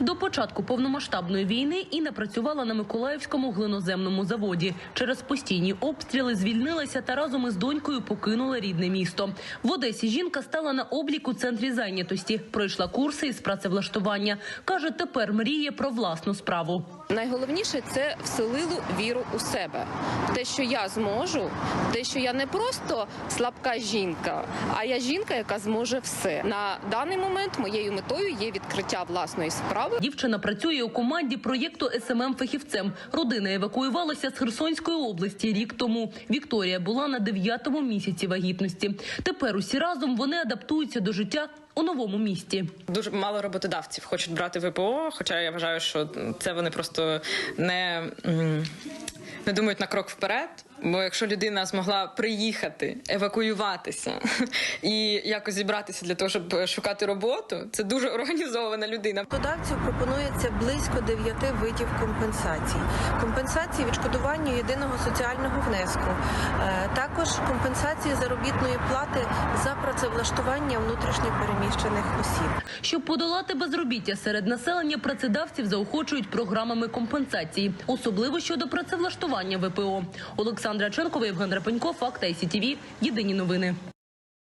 До початку повномасштабної війни Інна працювала на Миколаївському глиноземному заводі. Через постійні обстріли звільнилася та разом із донькою покинула рідне місто. В Одесі жінка стала на облік у центрі зайнятості. Пройшла курси із працевлаштування. каже, тепер мріє про власну справу. Найголовніше це вселило віру у себе. Те, що я зможу, те, що я не просто слабка жінка, а я жінка, яка зможе все. На даний момент моєю метою є відкриття власної справи. Дівчина працює у команді проєкту СММ фахівцем. Родина евакуювалася з Херсонської області рік тому. Вікторія була на дев'ятому місяці вагітності. Тепер усі разом вони адаптуються до життя у новому місті. Дуже мало роботодавців хочуть брати ВПО, хоча я вважаю, що це вони просто не, не думають на крок вперед. Бо якщо людина змогла приїхати, евакуюватися і якось зібратися для того, щоб шукати роботу, це дуже організована людина. Роботодавцю пропонується близько 9 видів компенсацій. Компенсації відшкодування єдиного соціального внеску, е, також компенсації заробітної плати за працевлаштування внутрішньо переміщених осіб. Щоб подолати безробіття серед населення, працедавців заохочують програмами компенсації, особливо щодо працевлаштування ВПО. Олександра Ченкова, Євген Рапенько, Факт ICTV. Єдині новини.